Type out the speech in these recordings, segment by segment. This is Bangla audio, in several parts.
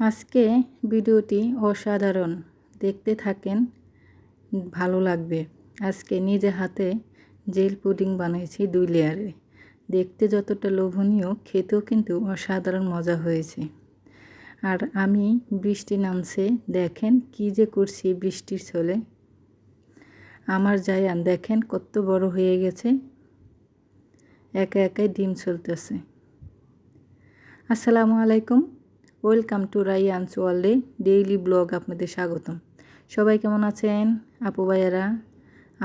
আজকে ভিডিওটি অসাধারণ। দেখতে থাকেন, ভালো লাগবে। আজকে নিজে হাতে জেল পুডিং বানিয়েছি দুই লেয়ারে। দেখতে যতটা লোভনীয়, খেতেও কিন্তু অসাধারণ মজা হয়েছে। আর আমি বৃষ্টি নামছে, দেখেন কি যে করছি বৃষ্টির ছলে। আমার জায়ান, দেখেন কত বড় হয়ে গেছে। একা একাই ডিম চলতেছে আসসালামু আলাইকুম। ওয়েলকাম টু রাইয়ান্স ওয়ার্ল্ডে ডেইলি ব্লগ আপনাদের স্বাগতম। সবাই কেমন আছেন? আপু ভাইয়ারা,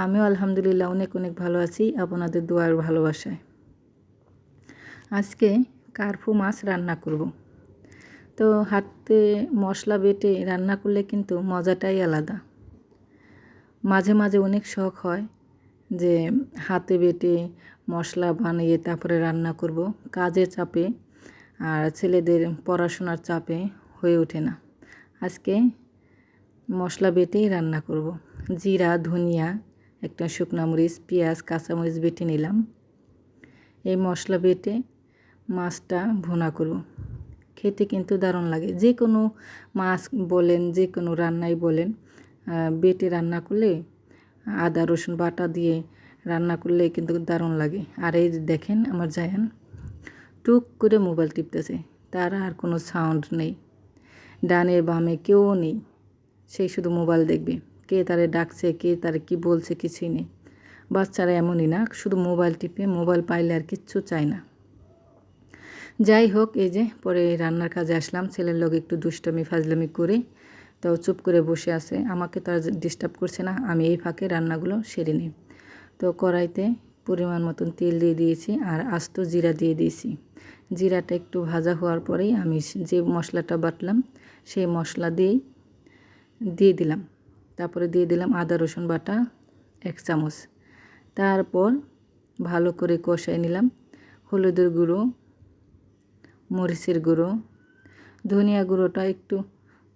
আমিও আলহামদুলিল্লাহ অনেক অনেক ভালো আছি, আপনাদের দোয়ার ভালোবাসায়। আজকে কার্ফু মাছ রান্না করব। তো হাতে মশলা বেটে রান্না করলে কিন্তু মজাটাই আলাদা। মাঝে মাঝে অনেক শখ হয় যে হাতে বেটে মশলা বানিয়ে তারপরে রান্না করব। কাজের চাপে আর ছেলেদের পড়াশোনার চাপে হয়ে ওঠে না আজকে মশলা বেটেই রান্না করব। জিরা, ধনিয়া, একটা শুকনা মরিচ, পেঁয়াজ কাঁচামরিচ বেটে নিলাম এই মশলা বেটে মাছটা ভুনা করব। খেতে কিন্তু দারুণ লাগে যে কোনো মাছ বলেন, যে কোনো রান্নাই বলেন বেটে রান্না করলে, আদা, রসুন বাটা দিয়ে রান্না করলে কিন্তু দারুণ লাগে আর এই দেখেন আমার জায়ান টুক করে মোবাইল টিপতেছে। তার আর কোনো সাউন্ড নেই। ডানে বামে কেউ নেই। সেই শুধু মোবাইল দেখবে। কে তারে ডাকছে, কে তারে কি বলছে কিছুই নেই। বাচ্চারা এমনই না, শুধু মোবাইল টিপে মোবাইল পাইলে আর কিচ্ছু চায় না। যাই হোক, এই যে পরে রান্নার কাজে আসলাম। ছেলের লোক একটু দুষ্টমি, ফাজলামি করে তো চুপ করে বসে আছে। আমাকে তো আর ডিস্টার্ব করছে না। আমি এই ফাঁকে রান্নাগুলো সেরে নিই। তো কড়াইতে পরিমাণ মতন তেল দিয়ে দিয়েছি আর আস্ত জিরা দিয়ে দিয়েছি। জিরাটা একটু ভাজা হওয়ার পরেই আমি যে মশলাটা বাটলাম, সেই মশলা দিয়েই দিয়ে দিলাম। তারপরে দিয়ে দিলাম আদা, রসুন বাটা, এক চামচ। তারপর ভালো করে কষাই নিলাম হলুদের গুঁড়ো, মরিচের গুঁড়ো। ধনিয়া গুঁড়োটা একটু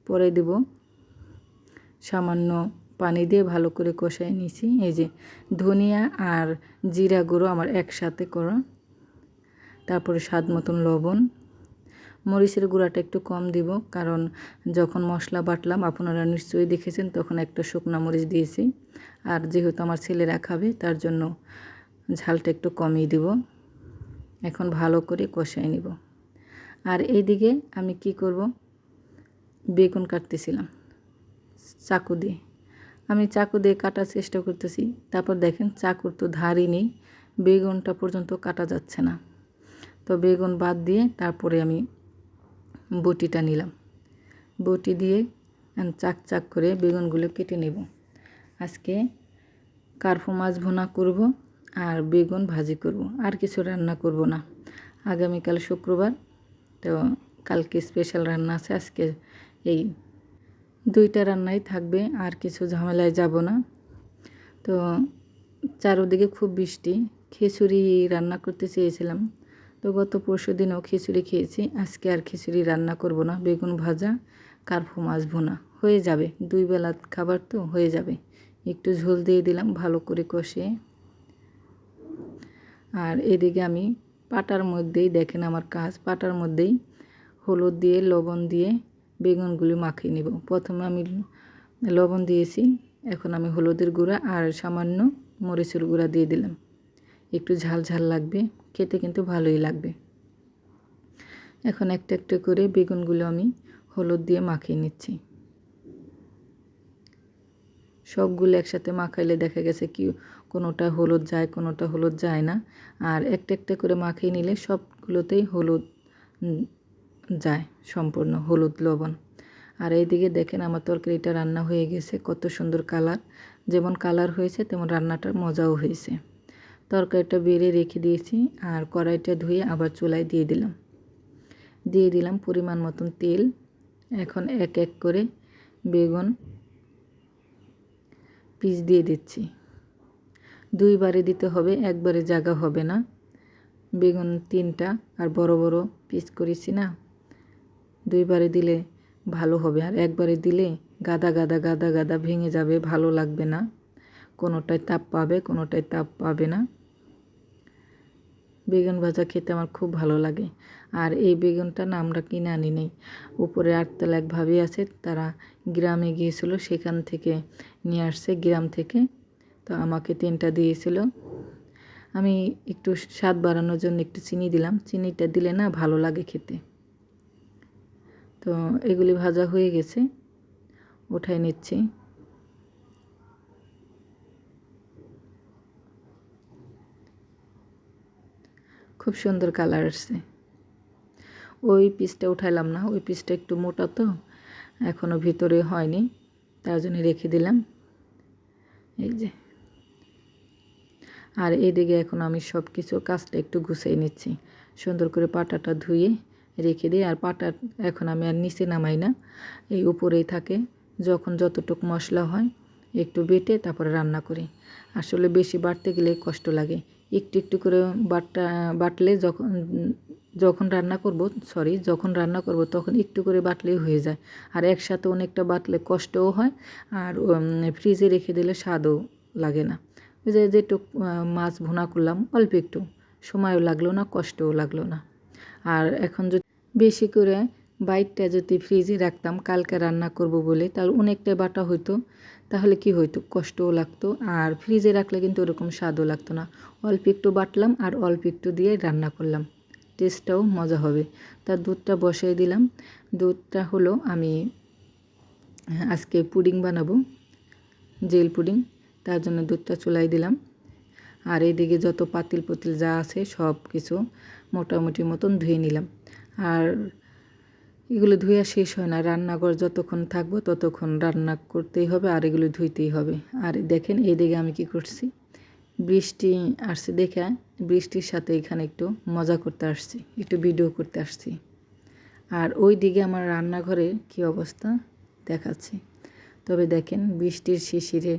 পরে দেব। সামান্য পানি দিয়ে ভালো করে কষাই নিয়েছি এই যে ধনিয়া আর জিরা গুঁড়ো আমার একসাথে করা। তারপরে স্বাদ মতন লবণ। মরিচের গুঁড়াটা একটু কম দিব, কারণ যখন মশলা বাটলাম, আপনারা নিশ্চয়ই দেখেছেন, তখন একটা শুকনা মরিচ দিয়েছি। আর যেহেতু আমার ছেলেরা খাবে, তার জন্য ঝালটা একটু কমিয়ে দিব। এখন ভালো করে কষাই নিব। আর এইদিকে আমি কি করব? বেগুন কাটতেছিলাম। চাকু দিয়ে। আমি চাকু দিয়ে কাটার চেষ্টা করতেছি। তারপর দেখেন চাকুর তো ধারই নেই, বেগুনটা পর্যন্ত কাটা যাচ্ছে না। তো বেগুন বাদ দিয়ে তারপরে আমি বটিটা নিলাম। বটি দিয়ে চাক চাক করে বেগুনগুলো কেটে নেব। আজকে কার্ফু মাছ ভুনা করব আর বেগুন ভাজি করব। আর কিছু রান্না করব না। আগামীকাল শুক্রবার, তো কালকে স্পেশাল রান্না আছে। আজকে এই দুইটা রান্নাই থাকবে, আর কিছু ঝামেলায় যাব না। তো চারোদিকে খুব বৃষ্টি, খিচুড়ি রান্না করতে চেয়েছিলাম। তো গত পরশু দিনও খিচুড়ি খেয়েছি, আজকে আর খিচুড়ি রান্না করব না, বেগুন ভাজা কার্ফু মাছ ভুনা। হয়ে যাবে, দুই বেলা খাবার তো হয়ে যাবে। একটু ঝোল দিয়ে দিলাম, ভালো করে কষে। আর এদিকে আমি পাটার মধ্যেই, দেখেন আমার কাজ, পাটার মধ্যেই হলুদ দিয়ে, লবণ দিয়ে বেগুনগুলি মাখিয়ে নেব। প্রথমে আমি লবণ দিয়েছি, এখন আমি হলুদের গুঁড়া আর সামান্য মরিচের গুঁড়া দিয়ে দিলাম। একটু ঝাল ঝাল লাগবে, খেতে কিন্তু ভালোই লাগবে। এখন একটা একটা করে বেগুনগুলো আমি হলুদ দিয়ে মাখিয়ে নিচ্ছি। সবগুলো একসাথে মাখাইলে দেখা গেছে কি, কোনোটা হলুদ যায়, কোনোটা হলুদ যায় না। আর একটা একটা করে মাখিয়ে নিলে সবগুলোতেই হলুদ যায় সম্পূর্ণ হলুদ লবণ। আর এইদিকে দেখেন আমার তরকারিটা রান্না হয়ে গেছে, কত সুন্দর কালার। যেমন কালার হয়েছে, তেমন রান্নাটার মজাও হয়েছে। তরকারিটা বেড়ে রেখে দিয়েছি আর কড়াইটা ধুয়ে আবার চুলায় দিয়ে দিলাম। দিয়ে দিলাম পরিমাণ মতন তেল। এখন এক এক করে বেগুন পিস দিয়ে দিচ্ছি। দুইবারে দিতে হবে, একবারে জায়গা হবে না। বেগুন তিনটা আর বড় বড় পিস করেছি না দুইবারে দিলে ভালো হবে। আর একবারে দিলে গাদা গাদা গাদা গাদা ভেঙে যাবে, ভালো লাগবে না। কোনোটায় তাপ পাবে কোনোটায় তাপ পাবে না। বেগুন ভাজা খেতে আমার খুব ভালো লাগে। আর এই বেগুনটা না আমরা কিনে আনি নেই। উপরে আটতলা এক ভাবি আছে, তারা গ্রামে গিয়েছিল, সেখান থেকে নিয়ে আসছে, গ্রাম থেকে। তো আমাকে তিনটা দিয়েছিল। আমি একটু স্বাদ বাড়ানোর জন্য একটু চিনি দিলাম। চিনিটা দিলে না ভালো লাগে খেতে। তো এগুলি ভাজা হয়ে গেছে। উঠাই নিচ্ছি। খুব সুন্দর কালার আসছে। ওই পিসটা উঠাইলাম না, ওই পিসটা একটু মোটা তো এখনও ভিতরে হয়নি, তার জন্য রেখে দিলাম। এই যে। আর এদিকে এখন আমি সব কিছু কাজটা একটু গুছিয়ে নিচ্ছি। সুন্দর করে পাটাটা ধুয়ে রেখে দিই আর পাটা এখন আমি আর নিচে নামাই না। এই উপরেই থাকে। যখন যতটুক মশলা হয় একটু বেটে তারপরে রান্না করি। আসলে বেশি বাটতে গেলে কষ্ট লাগে। একটু একটু করে বাটটা, বাটলে যখন যখন রান্না করব সরি যখন রান্না করব তখন একটু করে বাটলেই হয়ে যায়। আর একসাথে অনেকটা বাটলে কষ্টও হয় আর ফ্রিজে রেখে দিলে স্বাদও লাগে না। ওই যে যেটুক মাছ ভুনা করলাম অল্প একটু। সময়ও লাগল না, কষ্টও লাগল না। আর এখন যদি বেশি করে বাইকটা যদি ফ্রিজে রাখতাম, কালকে রান্না করব বলে, তাহলে অনেকটা বাটা হইতো, তাহলে কি হইতো? কষ্টও লাগতো। আর ফ্রিজে রাখলে কিন্তু ওরকম স্বাদও লাগতো না। অল্প একটু বাটলাম আর অল্প একটু দিয়ে রান্না করলাম। টেস্টটাও মজা হবে। তার দুধটা বসাই দিলাম। দুধটা হলো আমি আজকে পুডিং বানাবো, জেল পুডিং। তার জন্য দুধটা চুলাই দিলাম। আর এইদিকে যত পাতিল পুতিল যা আছে সব কিছু মোটামুটি মতন ধুয়ে নিলাম। আর এগুলো ধুয়ে শেষ হয় না। রান্নাঘর যতক্ষণ থাকব ততক্ষণ রান্না করতেই হবে আর এগুলো ধুইতেই হবে। আর দেখেন এইদিকে আমি কি করছি? বৃষ্টি আসছে দেখে বৃষ্টির সাথে এখানে একটু মজা করতে আসছি, একটু ভিডিও করতে আসছি। আর ওই দিকে আমার রান্নাঘরে কি অবস্থা দেখাচ্ছি। তবে দেখেন বৃষ্টির শিশিরে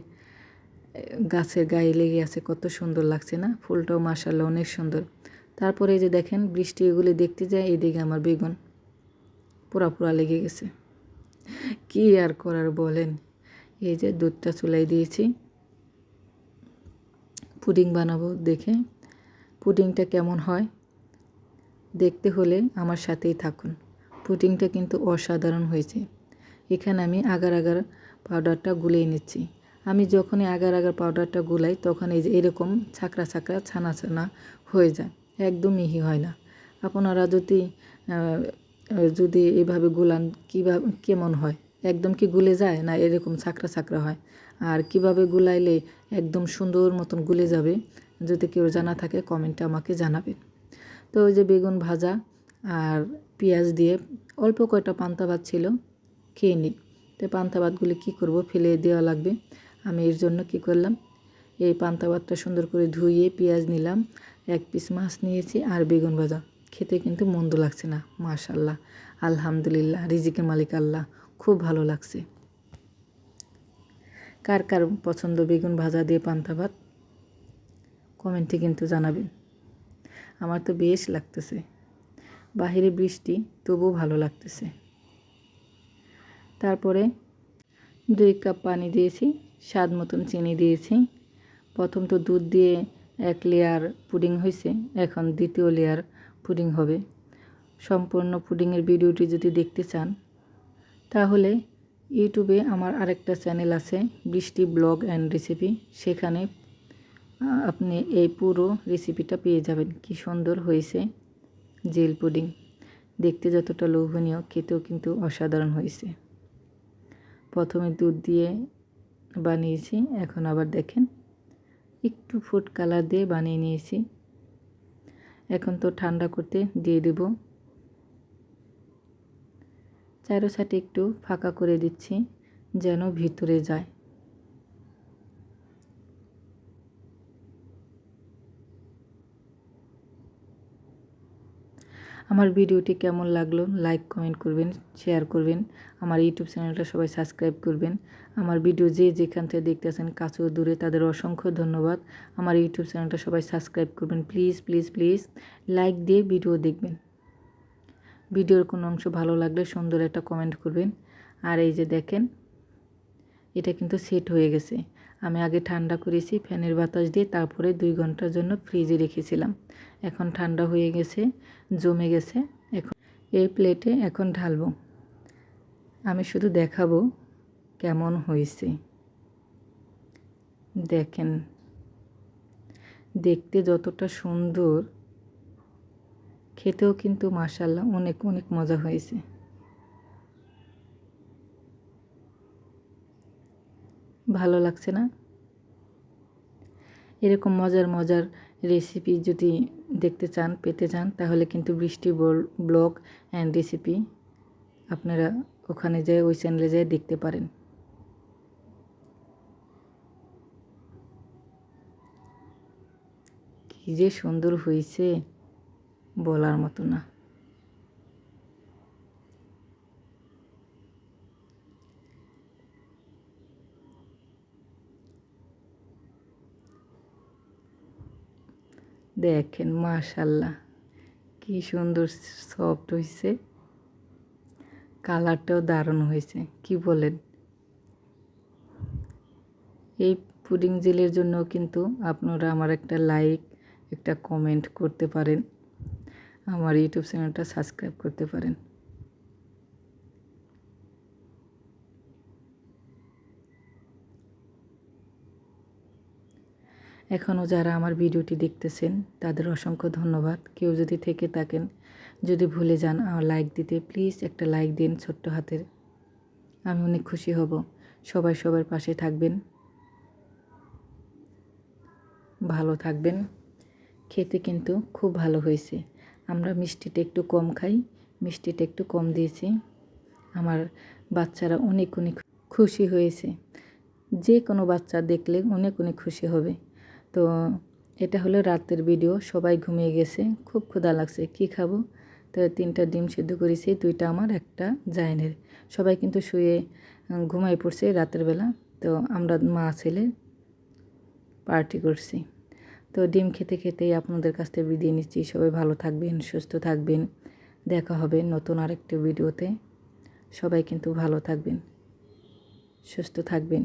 গাছের গায়ে লেগে আছে, কত সুন্দর লাগছে না? ফুলটাও মাসাল্লাহ অনেক সুন্দর। তারপরে এই যে দেখেন, বৃষ্টি এগুলি দেখতে যায় এইদিকে আমার বেগুন পোড়া পোড়া লেগে গেছে। কি আর করার বলেন? এই যে দুধটা চুলাই দিয়েছি। পুডিং বানাবো দেখে। পুডিংটা কেমন হয়? দেখতে হলে আমার সাথেই থাকুন। পুডিংটা কিন্তু অসাধারণ হয়েছে। এখানে আমি আগার আগার পাউডারটা গুলিয়ে নিচ্ছি। আমি যখনই আগার আগার পাউডারটা গুলাই, তখন এই যে এরকম ছাকরা ছাকরা ছানা ছানা হয়ে যায়। একদম মিহি হয় না। আপনারা যদি যদি এভাবে গুলান, কীভাবে, কেমন হয়? একদম কি গুলে যায় না এরকম ছাকরা ছাকরা হয়? আর কীভাবে গুলাইলে একদম সুন্দর মতন গুলে যাবে? যদি কেউ জানা থাকে কমেন্টে আমাকে জানাবেন। তো ওই যে বেগুন ভাজা আর পেঁয়াজ দিয়ে অল্প কয়টা পান্তা ভাত ছিল, খেয়ে নিই। তো পান্তা ভাতগুলি কী করব? ফেলে দেওয়া লাগবে। আমি এর জন্য কি করলাম? এই পান্তা ভাতটা সুন্দর করে ধুইয়ে পেঁয়াজ নিলাম, এক পিস মাছ নিয়েছি আর বেগুন ভাজা। খেতে কিন্তু মন্দ লাগছে না মাশাল্লাহ আলহামদুলিল্লাহ, রিজিকের মালিক আল্লাহ, খুব ভালো লাগছে। কার কার পছন্দ বেগুন ভাজা দিয়ে পান্তা ভাত? কমেন্টে কিন্তু জানাবেন। আমার তো বেশ লাগতেছে। বাহিরে বৃষ্টি, তবুও ভালো লাগতেছে। তারপরে দুই কাপ পানি দিয়েছি। স্বাদ মতন চিনি দিয়েছি। প্রথম তো দুধ দিয়ে এক লেয়ার পুডিং হয়েছে এখন দ্বিতীয় লেয়ার পুডিং হবে। সম্পূর্ণ পুডিংয়ের ভিডিওটি যদি দেখতে চান, তাহলে ইউটিউবে আমার আরেকটা চ্যানেল আছে, বৃষ্টি ব্লগ অ্যান্ড রেসিপি সেখানে আপনি এই পুরো রেসিপিটা পেয়ে যাবেন। কি সুন্দর হয়েছে জেল পুডিং দেখতে যতটা লোভনীয়, খেতেও কিন্তু অসাধারণ হয়েছে। প্রথমে দুধ দিয়ে বানিয়েছি। এখন আবার দেখেন, একটু ফুড কালার দিয়ে বানিয়ে নিয়েছি। এখন তো ঠান্ডা করতে দিয়ে দেব। চারো সাইডে একটু ফাঁকা করে দিচ্ছি, যেন ভিতরে যায়। আমার ভিডিওটি কেমন লাগল লাইক কমেন্ট করবেন শেয়ার করবেন। আমার ইউটিউব চ্যানেলটা সবাই সাবস্ক্রাইব করবেন। আমার ভিডিও যে যেখান থেকে দেখতে দেখতেছেন কাছে দূরে, তাদের অসংখ্য ধন্যবাদ। আমার ইউটিউব চ্যানেলটা সবাই সাবস্ক্রাইব করবেন। প্লিজ প্লিজ প্লিজ লাইক দিয়ে ভিডিও দেখবেন। ভিডিওর কোনো অংশ ভালো লাগলে সুন্দর একটা কমেন্ট করবেন। আর এই যে দেখেন, এটা কিন্তু সেট হয়ে গেছে। আমি আগে ঠান্ডা করেছি, ফ্যানের বাতাস দিয়ে তারপরে দুই ঘণ্টার জন্য ফ্রিজে রেখেছিলাম। এখন ঠান্ডা হয়ে গেছে, জমে গেছে। এখন এই প্লেটে এখন ঢালবো। আমি শুধু দেখাবো কেমন হয়েছে। দেখেন, দেখতে যতটা সুন্দর, খেতেও কিন্তু মাসাল্লাহ অনেক অনেক মজা হয়েছে। ভালো লাগছে না? এরকম মজার মজার রেসিপি যদি দেখতে চান, পেতে চান, তাহলে কিন্তু বৃষ্টি ব্লগ অ্যান্ড রেসিপি আপনারা ওখানে যেয়ে, ওই চ্যানেলে যেয়ে দেখতে পারেন। কী যে সুন্দর হয়েছে বলার মতো না। দেখেন মাশাল্লাহ কি সুন্দর সফট হয়েছে কালারটাও দারুণ হয়েছে কি বলেন? এই পুডিং জেলের জন্য কিন্তু আপনারা আমার একটা লাইক একটা কমেন্ট করতে পারেন। আমার ইউটিউব চ্যানেলটা সাবস্ক্রাইব করতে পারেন। এখনও যারা আমার ভিডিওটি দেখতেছেন, তাদের অসংখ্য ধন্যবাদ। কেউ যদি থেকে থাকেন, যদি ভুলে যান আমার লাইক দিতে প্লিজ একটা লাইক দিন ছোট্ট হাতের। আমি অনেক খুশি হব। সবাই সবার পাশে থাকবেন। ভালো থাকবেন। খেতে কিন্তু খুব ভালো হয়েছে। আমরা মিষ্টিটা একটু কম খাই, মিষ্টিটা একটু কম দিয়েছি। আমার বাচ্চারা অনেক অনেক খুশি হয়েছে। যে কোনো বাচ্চা দেখলে অনেক অনেক খুশি হবে। তো এটা হলো রাতের ভিডিও সবাই ঘুমিয়ে গেছে, খুব ক্ষুধা লাগছে, কি খাব? তো তিনটা ডিম সিদ্ধ করেছি, দুইটা আমার, একটা জায়নের সবাই কিন্তু শুয়ে ঘুমাই পড়ছে রাতের বেলা, তো আমরা মা ছেলে পার্টি করছি। তো ডিম খেতে খেতেই আপনাদের কাছ থেকে বিদায় নিচ্ছি, সবাই ভালো থাকবেন, সুস্থ থাকবেন, দেখা হবে নতুন আরেকটি ভিডিওতে সবাই কিন্তু ভালো থাকবেন, সুস্থ থাকবেন,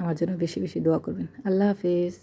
আমার জন্য বেশি বেশি দোয়া করবেন। আল্লাহ হাফেজ।